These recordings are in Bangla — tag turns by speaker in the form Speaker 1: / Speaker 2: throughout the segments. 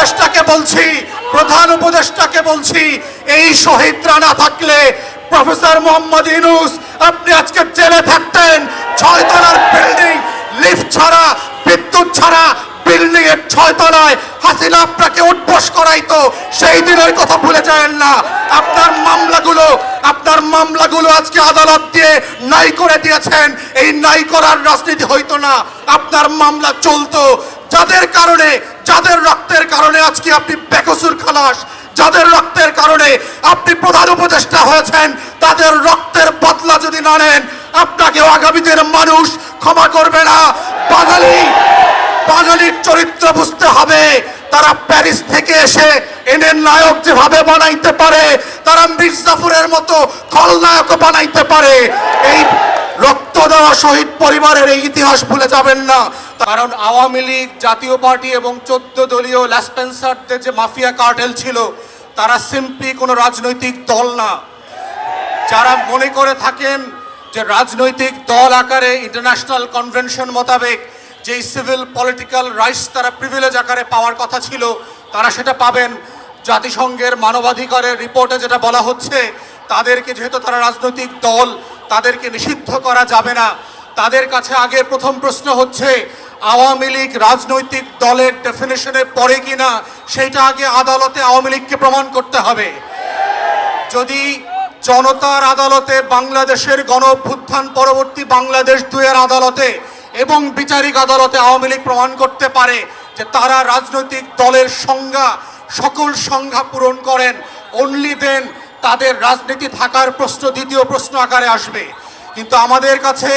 Speaker 1: উপদেষ্টাকে বলছি, প্রধান উপদেষ্টাকে বলছি, এই শহীদরা না থাকলে প্রফেসর মোহাম্মদ ইনুস আপনি আজকে জেলে থাকতেন ছয় তলার বিল্ডিং, লিফট ছাড়া, বিদ্যুৎ ছাড়া বিল্ডিং এর ছয় তলায় হাসিনা আপনাকে উদ্বোস করাইতো, সেই দিনের কথা ভুলে যায় না। আপনার আপনার মামলাগুলো আজকে আদালত দিয়ে নাই করে দিয়েছেন। এই নাই করার রাজনীতি হইতো না। আপনার মামলা চলতো। যাদের কারণে, যাদের রক্তের কারণে আজকে আপনি বেকসুর খালাস, যাদের রক্তের কারণে আপনি প্রধান উপদেষ্টা হয়েছেন, তাদের রক্তের বদলা যদি না নেন আপনাকে আগামী দিনের মানুষ ক্ষমা করবে না। বাঙালি, বাঙালির চরিত্র বুঝতে হবে। তারা প্যারিস থেকে এসে এনের নায়ক যেভাবে বানাইতে পারে তারা মির্জাফরের মতো খলনায়কও বানাইতে পারে। এই রক্ত দেওয়া শহীদ পরিবারের এই ইতিহাস ভুলে যাবেন না। কারণ আওয়ামী লীগ, জাতীয় পার্টি এবং চোদ্দ দলীয় ল্যাসপেন্সারদের যে মাফিয়া কার্টেল ছিল, তারা সিম্পলি কোনো রাজনৈতিক দল না। যারা মনে করে থাকেন যে রাজনৈতিক দল আকারে ইন্টারন্যাশনাল কনভেনশন মোতাবেক যেই সিভিল পলিটিক্যাল রাইটস তারা প্রিভিলেজ আকারে পাওয়ার কথা ছিল, তারা সেটা পাবেন। জাতিসংঘের মানবাধিকারের রিপোর্টে যেটা বলা হচ্ছে, তাদেরকে যেহেতু তারা রাজনৈতিক দল, তাদেরকে নিষিদ্ধ করা যাবে না। তাদের কাছে আগে প্রথম প্রশ্ন হচ্ছে, আওয়ামী লীগ রাজনৈতিক দলের ডেফিনেশনে পড়ে কিনা সেইটা আগে আদালতে আওয়ামী লীগকে প্রমাণ করতে হবে। যদি জনতার আদালতে বাংলাদেশের গণ পরবর্তী বাংলাদেশ দুয়ের আদালতে এবং বিচারিক আদালতে আওয়ামী লীগ প্রমাণ করতে পারে যে তারা রাজনৈতিক দলের সংজ্ঞা সকল সংজ্ঞা পূরণ করেন অনলি দেন তাদের রাজনীতি থাকার প্রশ্ন, দ্বিতীয় প্রশ্ন আকারে আসবে। কিন্তু আমাদের কাছে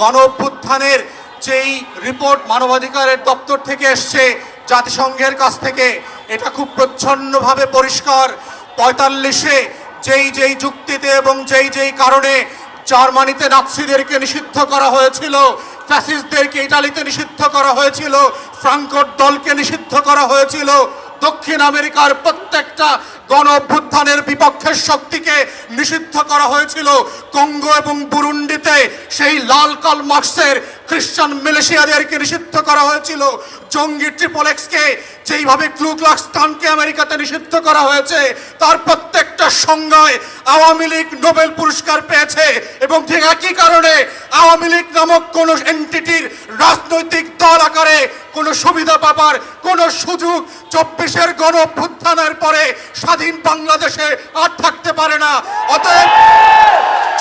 Speaker 1: গণ অভ্যুত্থানের যেই রিপোর্ট মানবাধিকারের দপ্তর থেকে এসছে, জাতিসংঘের কাছ থেকে, এটা খুব প্রচ্ছন্নভাবে পরিষ্কার। পঁয়তাল্লিশে যেই যেই যুক্তিতে এবং যেই যেই কারণে জার্মানিতে নাৎসিদেরকে নিষিদ্ধ করা হয়েছিল, ফ্যাসিস্টদেরকে ইটালিতে নিষিদ্ধ করা হয়েছিল, ফ্রাঙ্কোর দলকে নিষিদ্ধ করা হয়েছিল দক্ষিণ আমেরিকার প্রত্যেকটা গণ বিপক্ষের শক্তিকে নিষিদ্ধ করা হয়েছিল। কঙ্গো এবং বুরুন্ডিতে সেই লাল কাল মার্কসের খ্রিস্টান মিলেশিয়াদেরকে নিষিদ্ধ করা হয়েছিল। জঙ্গি ট্রিপলেক্সকে যেইভাবে ক্লুক্লাক্স টানকে আমেরিকাতে নিষিদ্ধ করা হয়েছে, তার প্রত্যেকটা সংজ্ঞায় আওয়ামী লীগ নোবেল পুরস্কার পেয়েছে এবং ঠিক একই কারণে আওয়ামী লীগ নামক কোন এন্টিটির রাজনৈতিক দল আকারে কোনো সুবিধা পাবার কোনো সুযোগ চব্বিশের গণ পরে স্বাধীন বাংলাদেশে আর থাকতে পারে না। অতএব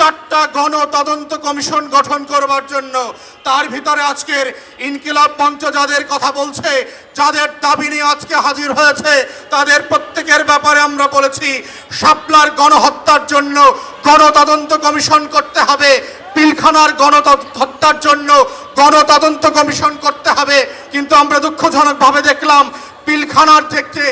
Speaker 1: চারটা গণ তদন্ত কমিশন গঠন করবার জন্য তার ভিতরে আজকের ইনকিলাব মঞ্চ যাদের কথা বলছে, যাদের দাবি নিয়ে আজকে হাজির হয়েছে, তাদের প্রত্যেকের ব্যাপারে আমরা বলেছি, শাপলার গণহত্যার জন্য গণতদন্ত কমিশন করতে হবে, পিলখানার গণ হত্যার জন্য গণতদন্ত কমিশন করতে হবে। কিন্তু আমরা দুঃখজনকভাবে দেখলাম পিলখানার থেকে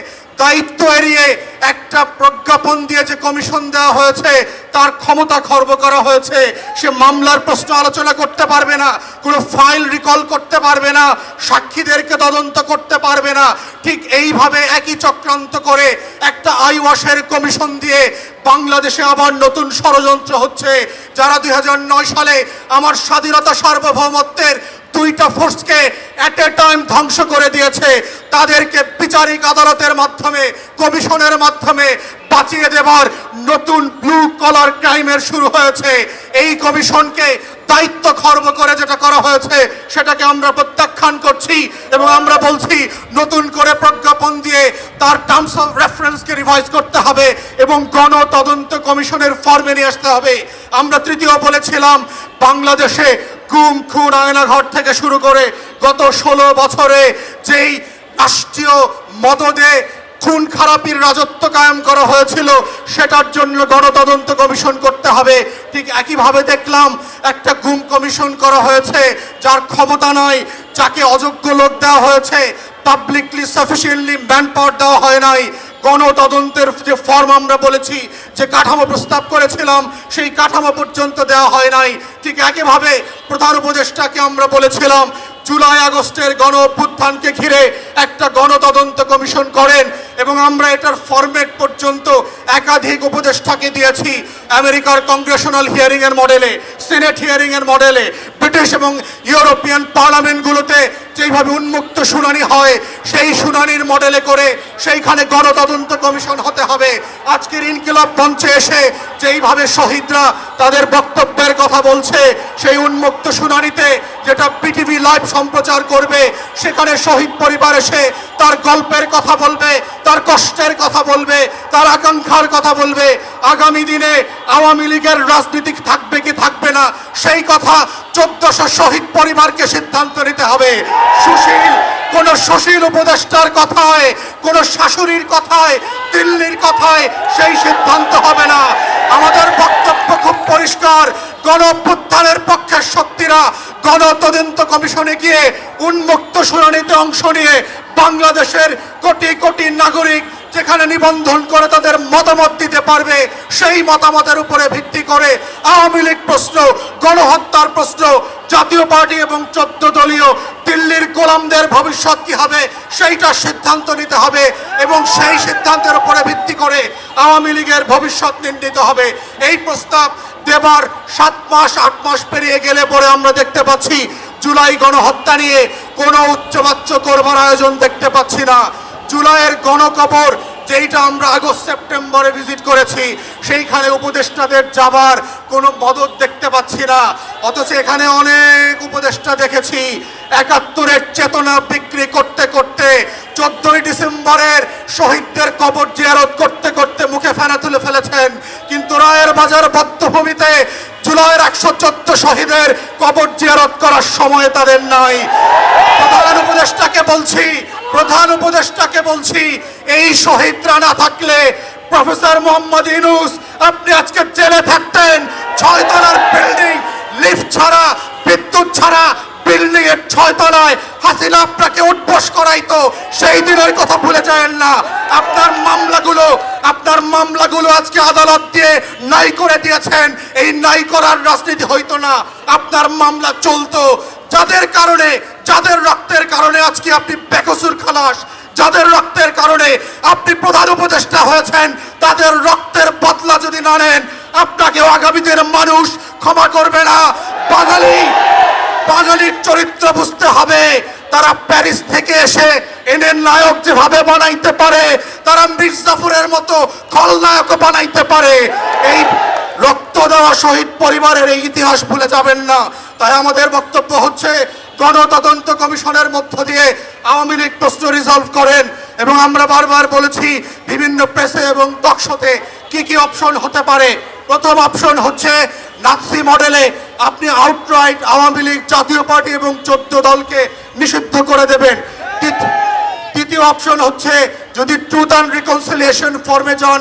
Speaker 1: দায়িত্ব এড়িয়ে একটা প্রজ্ঞাপন দিয়ে যে কমিশন দেওয়া হয়েছে, তার ক্ষমতা খর্ব করা হয়েছে, সে মামলার প্রশ্ন আলোচনা করতে পারবে না, কোনো ফাইল রিকল করতে পারবে না, সাক্ষীদেরকে তদন্ত করতে পারবে না। ঠিক এইভাবে একই চক্রান্ত করে একটা আই ওয়াশের কমিশন দিয়ে বাংলাদেশে আবার নতুন ষড়যন্ত্র হচ্ছে, যারা দুই হাজার নয় সালে আমার স্বাধীনতা সার্বভৌমত্বের দুইটা ফোর্সকে অ্যাট এ টাইম ধ্বংস করে দিয়েছে। তাদেরকে বিচারিক আদালতের মাধ্যমে, কমিশনের মাধ্যমে বাঁচিয়ে দেবার নতুন ব্লু কলার ক্রাইমের শুরু হয়েছে। এই কমিশনকে দায়িত্ব খর্ব করে যেটা করা হয়েছে, সেটাকে আমরা প্রত্যাখ্যান করছি এবং আমরা বলছি, নতুন করে প্রজ্ঞাপন দিয়ে তার টার্মস অফ রেফারেন্সকে রিভাইজ করতে হবে এবং গণ তদন্ত কমিশনের ফর্মে নিয়ে আসতে হবে। আমরা তৃতীয় বলেছিলাম, বাংলাদেশে গুম, খুন আয়নাঘর থেকে শুরু করে গত ষোলো বছরে যেই রাষ্ট্রীয় মদদে খুন খারাপির রাজত্ব কায়েম করা হয়েছিল, সেটার জন্য গণতদন্ত কমিশন করতে হবে। ঠিক একইভাবে দেখলাম, একটা গুম কমিশন করা হয়েছে, যার ক্ষমতা নয় যাকে অযোগ্য লোক দেওয়া হয়েছে পাবলিকলি সাফিসিয়েন্টলি ম্যান পাওয়ার দেওয়া হয় নাই। গণতদন্তের যে ফর্ম আমরা বলেছি, যে কাঠামো প্রস্তাব করেছিলাম, সেই কাঠামো পর্যন্ত দেওয়া হয় নাই। ঠিক একইভাবে প্রধান উপদেষ্টাকে আমরা বলেছিলাম, জুলাই আগস্টের গণ অভ্যুত্থানকে ঘিরে একটা গণতদন্ত কমিশন করেন এবং আমরা এটার ফরম্যাট পর্যন্ত একাধিক উপদেষ্টাকে দিয়েছি। আমেরিকার কংগ্রেশনাল হিয়ারিং এর মডেলে সিনেট হিয়ারিং এর মডেলে ব্রিটিশ এবং ইউরোপিয়ান পার্লামেন্টগুলোতে যেইভাবে উন্মুক্ত শুনানি হয়, সেই শুনানির মডেলে করে সেইখানে গণতদন্ত কমিশন হতে হবে। আজকের ইনকিলাব মঞ্চে এসে যেইভাবে শহীদরা তাদের বক্তব্যের কথা বলছে, সেই উন্মুক্ত শুনানিতে যেটা পিটিভি লাইভ সম্প্রচার করবে, সেখানে শহীদ পরিবার এসে তার গল্পের কথা বলবে তার কষ্টের কথা বলবে, তার আকাঙ্ক্ষার কথা বলবে। আগামী দিনে আওয়ামী লীগের রাজনীতি থাকবে কি থাকবে না, সেই কথা চোদ্দশো শহীদ পরিবারকে সিদ্ধান্ত নিতে হবে। সুশীল, কোন সুশীল উপদেষ্টার কথায়, কোন শাশুড়ির কথায়, দিল্লির কথায় সেই সিদ্ধান্ত হবে না। আমাদের বক্তব্য খুব পরিষ্কার, গণ পক্ষের শক্তিরা গণতদন্ত কমিশনে গিয়ে উন্মুক্ত শুনানিতে অংশ নিয়ে বাংলাদেশের কোটি কোটি নাগরিক যেখানে নিবন্ধন করে তাদের মতামত দিতে পারবে, সেই মতামতের উপরে ভিত্তি করে আওয়ামী লীগ প্রশ্ন, গণহত্যার প্রশ্ন, জাতীয় পার্টি এবং চোদ্দ দলীয় দিল্লির গোলামদের ভবিষ্যৎ কি হবে সেইটার সিদ্ধান্ত নিতে হবে এবং সেই সিদ্ধান্তের উপরে ভিত্তি করে আওয়ামী লীগের ভবিষ্যৎ নির্ণীত হবে। এই প্রস্তাব দেবার সাত মাস, আট মাস পেরিয়ে গেলে পরে আমরা দেখতে পাচ্ছি, জুলাই গণহত্যা নিয়ে কোনো উচ্চবাচ্য করবার আয়োজন দেখতে পাচ্ছি না। জুলাইয়ের গণকবর, যেইটা আমরা আগস্ট, সেপ্টেম্বরে ভিজিট করেছি, সেইখানে উপদেষ্টাদের যাবার কোনো মদত দেখতে পাচ্ছি না। অথচ এখানে অনেক উপদেষ্টা দেখেছি, একাত্তরের চেতনা বিক্রি করতে করতে, চোদ্দই ডিসেম্বরের শহীদদের কবর জিয়ারত করতে করতে মুখে ফেনা তুলে ফেলেছেন। কিন্তু রায়ের বাজার বদ্ধভূমিতে জুলাইয়ের একশো চোদ্দ শহীদের কবর জিয়ারত করার সময় তাদের নাই। উপদেষ্টাকে বলছি, প্রধান উপদেষ্টাকে বলছি, এই শহীদরা না থাকলে প্রফেসর মোহাম্মদ ইনুস আপনি আজকে জেলে থাকতেন। ছয় তলার বিল্ডিং, লিফট ছাড়া, বিদ্যুৎ ছাড়া বিল্ডিং এর ছয় তলায় হাসিনা আপনাকে উঠবস করাইতো। সেই দিনের কথা ভুলে যায়েন না। আপনার মামলাগুলো আপনার মামলাগুলো আজকে আদালত দিয়ে নাই করে দিয়েছেন। এই নাই করার রাজনীতি হইতো না। আপনার মামলা চলতো। যাদের কারণে যাদের রক্তের কারণে আজকে আপনি বেকসুর খালাস, যাদের রক্তের কারণে আপনি প্রধান উপদেষ্টা হয়েছেন, তাদের রক্তের বদলা যদি না নেন আপনাকে আগামী দিনের মানুষ ক্ষমা করবে না। বাঙালি, বাঙালির চরিত্র বুঝতে হবে, তারা প্যারিস থেকে এসে এনের নায়ক যেভাবে বানাইতে পারে, তারা মির্জাফরের মতো খলনায়ক বানাইতে পারে। এই দেওয়া শহীদ পরিবারের এই ইতিহাস ভুলে যাবেন না। তাই আমাদের বক্তব্য হচ্ছে, গণতদন্ত কমিশনের মধ্য দিয়ে আওয়ামী লীগ প্রশ্ন রিজলভ করেন এবং আমরা বারবার বলেছি, বিভিন্ন প্রেসে এবং টকশোতে কি কি অপশন হতে পারে। প্রথম অপশন হচ্ছে নাৎসি মডেলে আপনি আউটরাইট আওয়ামী লীগ জাতীয় পার্টি এবং চোদ্দ দলকে নিষিদ্ধ করে দেবেন। দ্বিতীয় অপশন হচ্ছে, যদি ট্রুথ অ্যান্ড রিকনসিলিয়েশন ফর্মে যান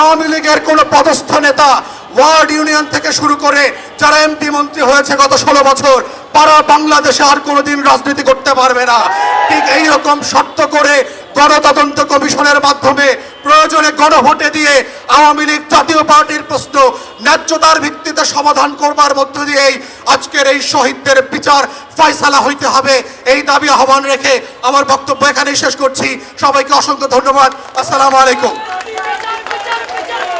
Speaker 1: আওয়ামী লীগের কোনো পদস্থ নেতা ওয়ার্ড ইউনিয়ন থেকে শুরু করে যারা এমপি মন্ত্রী হয়েছে গত ষোলো বছর, তারা বাংলাদেশে আর কোনোদিন রাজনীতি করতে পারবে না। ঠিক এই রকম শর্ত করে গণতদন্ত কমিশনের মাধ্যমে প্রয়োজনে গণভোটে দিয়ে আওয়ামী লীগ জাতীয় পার্টির প্রশ্ন ন্যায্যতার ভিত্তিতে সমাধান করবার মধ্য দিয়েই আজকের এই শহীদদের বিচার ফয়সালা হইতে হবে। এই দাবি আহ্বান রেখে আমার বক্তব্য এখানেই শেষ করছি। সবাইকে অসংখ্য ধন্যবাদ। আসসালামু আলাইকুম।